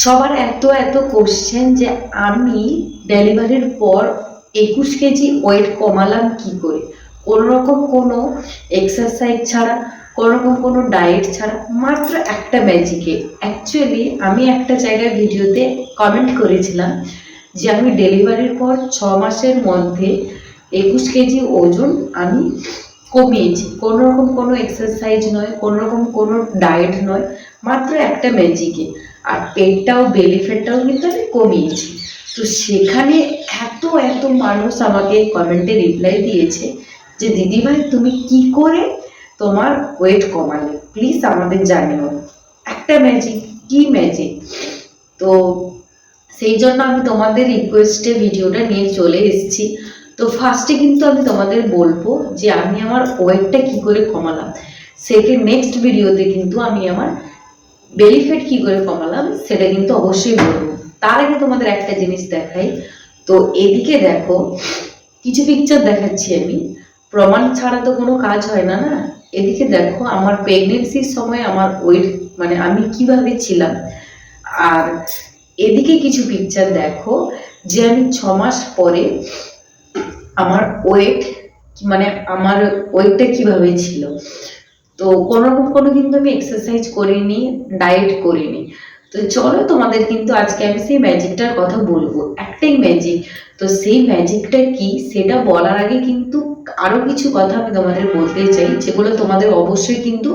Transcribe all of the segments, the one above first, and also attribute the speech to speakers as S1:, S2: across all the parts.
S1: সবার এত এত কোশ্চেন যে আমি ডেলিভারির পর একুশ কেজি ওয়েট কমালাম কি করে? কোনো রকম কোনো এক্সারসাইজ ছাড়া কোনো রকম কোনো ডায়েট ছাড়া, মাত্র একটা ম্যাজিকে অ্যাকচুয়ালি আমি একটা জায়গায় ভিডিওতে কমেন্ট করেছিলাম যে আমি ডেলিভারির পর ছ মাসের মধ্যে একুশ কেজি ওজন আমি কমিয়েছি। কোনো রকম কোনো এক্সারসাইজ নয় কোনো রকম কোনো ডায়েট নয়। মাত্র একটা ম্যাজিকে আর পেটটাও বেলি ফ্যাটটাও কিন্তু আমি কমিয়েছি। তো সেখানে এত এত মানুষ আমাকে কমেন্টে রিপ্লাই দিয়েছে যে, দিদিভাই, তুমি কি করে তোমার ওয়েট কমালে? প্লিজ আমাদের জানিও। একটা ম্যাজিক কি ম্যাজিক তো সেই জন্য আমি তোমাদের রিকোয়েস্টে ভিডিওটা নিয়ে চলে এসেছি। তো ফার্স্টে কিন্তু আমি তোমাদের বলব যে, আমি আমার ওয়েটটা কি করে কমালাম? সেকেন্ড নেক্সট ভিডিওতে কিন্তু আমি আমার বেলি ফ্যাট কি করে কমালাম, সেটা কিন্তু অবশ্যই বলব। তার আগে তোমাদের একটা জিনিস দেখাই। তো এদিকে দেখো, কিছু পিকচার দেখাচ্ছি আমি। প্রমাণ ছাড়া তো কোনো কাজ হয় না না? এদিকে দেখো, আমার প্রেগনেন্সির সময় আমার ওয়েট মানে আমি কীভাবে ছিলাম। আর এদিকে কিছু পিকচার দেখো, যে আমি ছ মাস পরে আমার ওয়েট মানে আমার ওয়েটটা কীভাবে ছিল। তো কোনো রকম কোনো কিন্তু আমি এক্সারসাইজ করিনি ডায়েট করিনি। তো চলো তোমাদের কিন্তু আজকে আমি সেই ম্যাজিকটার কথা বলব, একটাই ম্যাজিক তো সেই ম্যাজিকটা কি? সেটা বলার আগে কিন্তু আরও কিছু কথা আমি তোমাদের বলতে চাই, যেগুলো তোমাদের অবশ্যই কিন্তু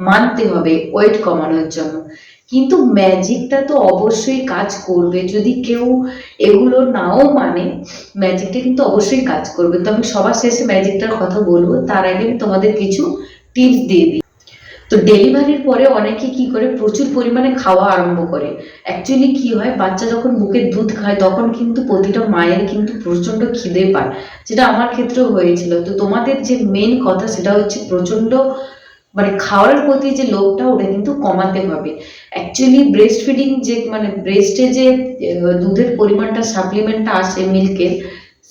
S1: মানতে হবে ওয়েট কমানোর জন্য। কিন্তু ম্যাজিকটা তো অবশ্যই কাজ করবে, যদি কেউ এগুলো নাও মানে ম্যাজিকটা কিন্তু অবশ্যই কাজ করবে। তো আমি সবার শেষে ম্যাজিকটার কথা বলব, তার আগে আমি তোমাদের কিছু টিপস দিয়ে দিই তো ডেলিভারির পরে অনেকে কি করে? প্রচুর পরিমাণে খাওয়া আরম্ভ করে। অ্যাকচুয়ালি কি হয়? বাচ্চা যখন বুকের দুধ খায়, তখন কিন্তু প্রতিটা মায়ের কিন্তু প্রচণ্ড খিদে পায়। যেটা আমার ক্ষেত্রেও হয়েছিল। তো তোমাদের যে মেন কথা, সেটা হচ্ছে প্রচণ্ড মানে খাওয়ার প্রতি যে লোভটা, ওটা কিন্তু কমাতে হবে। অ্যাকচুয়ালি ব্রেস্ট ফিডিং যে মানে ব্রেস্টে যে দুধের পরিমাণটা সাপ্লিমেন্টটা আসে মিল্কের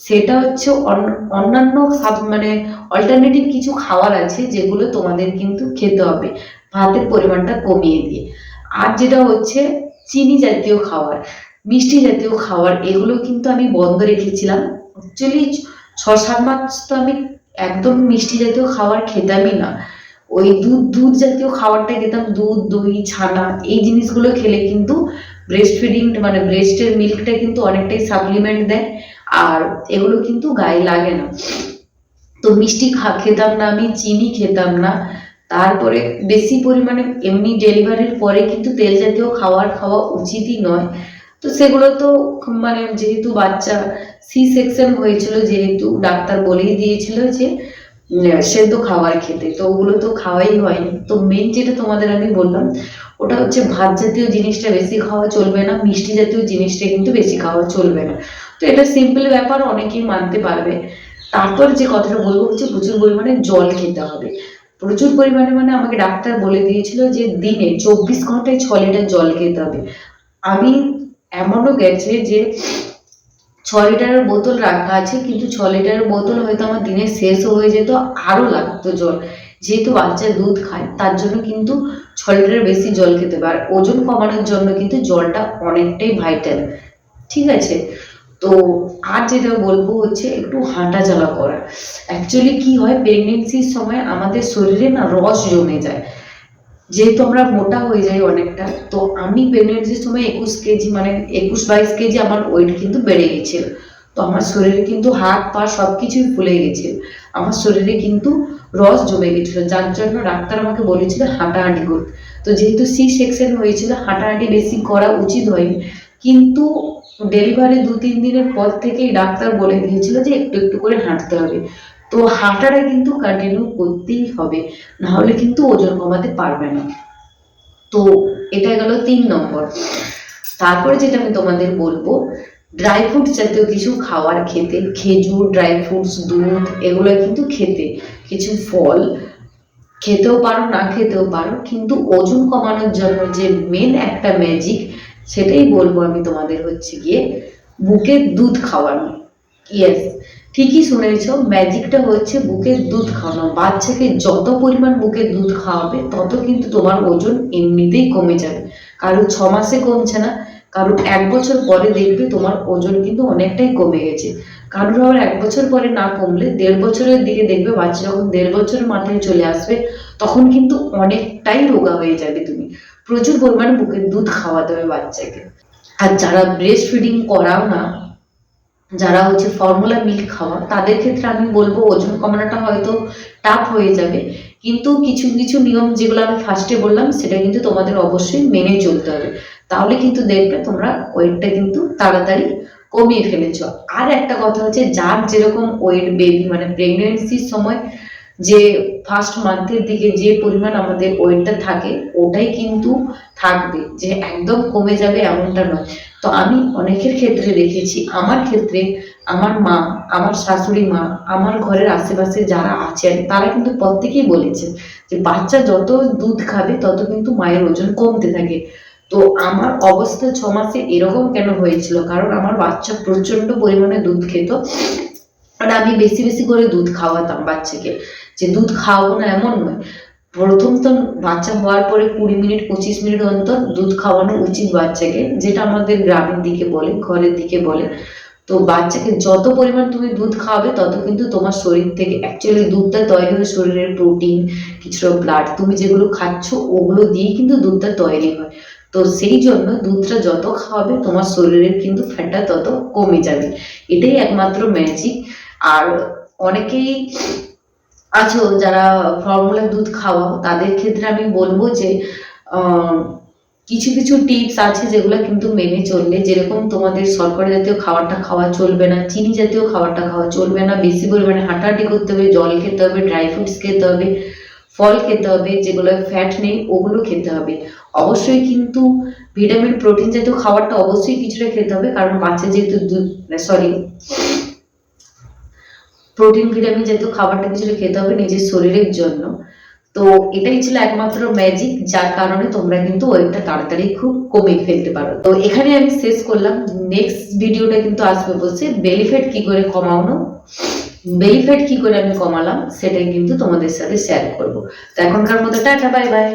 S1: সেটা হচ্ছে অন্য- অন্যান্য সাব- মানে অল্টারনেটিভ কিছু খাবার আছে যেগুলো তোমাদের কিন্তু খেতে হবে ভাতের পরিমাণটা কমিয়ে দিয়ে। আর যেটা হচ্ছে চিনি জাতীয় খাবার মিষ্টি জাতীয় খাবার এগুলো কিন্তু আমি বন্ধ রেখেছিলাম। অ্যাকচুয়ালি ছ সাত মাস তো আমি একদম মিষ্টি জাতীয় খাবার খেতামই না। ওই দুধ দুধ জাতীয় খাবারটা খেতাম, দুধ, দই, ছানা, এই জিনিসগুলো খেলে কিন্তু ব্রেস্ট ফিডিং মানে ব্রেস্টের মিল্কটা কিন্তু অনেকটাই সাপ্লিমেন্ট দেয়, আর এগুলো কিন্তু গায়ে লাগে না। তো মিষ্টি খা, খেতাম না আমি, চিনি খেতাম না। তারপরে বেশি পরিমাণে এমনি ডেলিভারির পরে কিন্তু তেল জাতীয় খাবার খাওয়া উচিতই নয়। তো সেগুলো তো মানে যেহেতু বাচ্চা সি সেকশন হয়েছিল যেহেতু, ডাক্তার বলেই দিয়েছিল যে সেদ্ধ খাবার খেতে। তো ওগুলো তো খাওয়াই হয়নি। তো মেন যেটা তোমাদের আমি বললাম, ওটা হচ্ছে ভাত জাতীয় জিনিসটা বেশি খাওয়া চলবে না, মিষ্টি জাতীয় জিনিসটা কিন্তু বেশি খাওয়া চলবে না। তো এটা সিম্পল ব্যাপার, অনেকেই মানতে পারবে। তারপর যে কথাটা বলব হচ্ছে প্রচুর পরিমাণে জল খেতে হবে। প্রচুর পরিমাণে মানে আমাকে ডাক্তার বলে দিয়েছিল যে দিনে চব্বিশ ঘন্টায় ছ লিটার জল খেতে হবে। আমি এমনও গেছে যে ছ লিটারের বোতল রাখা আছে, কিন্তু ছ লিটারের বোতল হয়তো আমার দিনে শেষ হয়ে যেত, আরও লাগতো জল। যেহেতু বাচ্চা দুধ খায়, তার জন্য কিন্তু ছ লিটারের বেশি জল খেতে আর ওজন কমানোর জন্য কিন্তু জলটা অনেকটাই ভাইটাল ঠিক আছে? তো আর যেটা বলব হচ্ছে, একটু হাঁটা চলা করা। অ্যাকচুয়ালি কি হয় প্রেগনেন্সির সময় আমাদের শরীরে না রস জমে যায়। যেহেতু আমরা মোটা হয়ে যাই অনেকটা, তো আমি প্রেগনেন্সির সময় একুশ কেজি মানে একুশ বাইশ কেজি আমার ওয়েট কিন্তু বেড়ে গেছিল। তো আমার শরীরে কিন্তু হাত পা সব কিছুই ফুলে গেছিল আমার শরীরে কিন্তু রস জমে গেছিল। যার জন্য ডাক্তার আমাকে বলেছিল, হাঁটাহাঁটি করতে তো যেহেতু সি সেকশন হয়েছিল, হাঁটাহাঁটি বেশি করা উচিত হয়নি। কিন্তু ডেলিভারি দু তিন দিনের পর থেকেই ডাক্তার বলে দিয়েছিল যে একটু একটু করে হাঁটতে হবে। তো হাঁটাটা কিন্তু কন্টিনিউ করতেই হবে। না হলে কিন্তু ওজন কমাতে পারবে না। তো এটা গেল তিন নম্বর। তারপরে যেটা আমি তোমাদের বলব ড্রাই ফ্রুট জাতীয় কিছু খাবার খেতে, খেজুর ড্রাই ফ্রুটস দুধ, এগুলো কিন্তু খেতে। কিছু ফল, খেতেও পারো, না খেতেও পারো, কিন্তু ওজন কমানোর জন্য যে মেন একটা ম্যাজিক সেটাই বলব আমি তোমাদের হচ্ছে গিয়ে বুকের দুধ খাওয়ানো। ইয়েস ঠিকই শুনেছ ম্যাজিকটা হচ্ছে বুকের দুধ খাওয়ানো। বাচ্চাকে যত পরিমাণ বুকের দুধ খাওয়াবে, তত কিন্তু তোমার ওজন এমনিতেই কমে যাবে। কারও ছ মাসে কমছে না কারণ এক বছর পরে দেখবে তোমার ওজন কিন্তু অনেকটাই কমে গেছে। কারোর আবার এক বছর পরে না কমলে, দেড় বছরের দিকে দেখবে বাচ্চা যখন দেড় বছরের মাথায় চলে আসবে, তখন কিন্তু অনেকটাই রোগা হয়ে যাবে তুমি। প্রচুর পরিমাণে বুকের দুধ খাওয়াতে হবে বাচ্চাকে। আর যারা ব্রেস্ট ফিডিং করাও না যারা হচ্ছে ফর্মুলা মিল্ক খাওয়া, তাদের ক্ষেত্রে আমি বলব ওজন কমানোটা হয়তো টাফ হয়ে যাবে। কিন্তু কিছু কিছু নিয়ম যেগুলো আমি ফার্স্টে বললাম, সেটা কিন্তু তোমাদের অবশ্যই মেনে চলতে হবে। তাহলে কিন্তু দেখবে তোমরা ওয়েটটা কিন্তু তাড়াতাড়ি কমিয়ে ফেলেছ। আর একটা কথা হচ্ছে, যার যেরকম ওয়েট বেবি মানে প্রেগনেন্সির সময় যে ফার্স্ট মান্থের দিকে যে পরিমাণ আমাদের ওয়েটটা থাকে, ওটাই কিন্তু থাকবে, যে একদম কমে যাবে এমনটা নয়। তো আমি অনেকের ক্ষেত্রে দেখেছি, আমার ক্ষেত্রে আমার মা, আমার শাশুড়ি মা, আমার ঘরের আশেপাশে যারা আছেন, তারা কিন্তু প্রত্যেকেই বলেছেন যে বাচ্চা যত দুধ খাবে, তত কিন্তু মায়ের ওজন কমতে থাকে। তো আমার অবস্থা ছ মাসে এরকম কেন হয়েছিল? কারণ আমার বাচ্চা প্রচণ্ড পরিমাণে দুধ খেত। আর আমি বেশি বেশি করে দুধ খাওয়াতাম বাচ্চাকে। যে দুধ খাওয়াবো না এমন নয়। প্রথম তো বাচ্চা হওয়ার পরে কুড়ি মিনিট, পঁচিশ মিনিট অন্তর দুধ খাওয়ানো উচিত বাচ্চাকে, যেটা আমাদের গ্রামের দিকে বলে, ঘরের দিকে বলে। তো বাচ্চাকে যত পরিমাণ তুমি দুধ খাওয়াবে, তত কিন্তু তোমার শরীর থেকে অ্যাকচুয়ালি দুধটা তৈরি হয় শরীরের প্রোটিন কিছুটা ব্লাড তুমি যেগুলো খাচ্ছ ওগুলো দিয়েই কিন্তু দুধটা তৈরি হয়। তো সেই জন্য দুধটা যত খাওয়াবে, তোমার শরীরের কিন্তু ফ্যাটটা তত কমে যাবে। এটাই একমাত্র ম্যাজিক আর অনেকেই আছো যারা ফর্মুলা দুধ খাওয়াও তাদের ক্ষেত্রে আমি বলব যে কিছু কিছু টিপস আছে যেগুলো কিন্তু মেনে চললে, যেরকম তোমাদের শর্করা জাতীয় খাবারটা খাওয়া চলবে না, চিনি জাতীয় খাবারটা খাওয়া চলবে না, বেশি পরিমাণে হাঁটাহাঁটি করতে হবে, জল খেতে হবে ড্রাই ফ্রুটস খেতে হবে, ফল খেতে হবে, যেগুলো ফ্যাট নেই, ওগুলো খেতে হবে। অবশ্যই কিন্তু ভিটামিন প্রোটিন জাতীয় খাবারটা অবশ্যই কিছুটা খেতে হবে, কারণ বাচ্চা যেহেতু দুধ সরি প্রোটিন ভিটামিন জাতীয় খাবারটা কিছুটা খেতে হবে নিজের শরীরের জন্য। তো এটাই ছিল একমাত্র ম্যাজিক যার কারণে তোমরা কিন্তু ওয়েটটা তাড়াতাড়ি খুব কমিয়ে ফেলতে পারো। তো এখানে আমি শেষ করলাম। নেক্সট ভিডিওটা কিন্তু আসবে বলছে বেলি ফ্যাট কি করে কমানো বেলি ফ্যাট কি করে আমি কমালাম, সেটাই কিন্তু তোমাদের সাথে শেয়ার করব। তো এখনকার মতো টাটা বাই বাই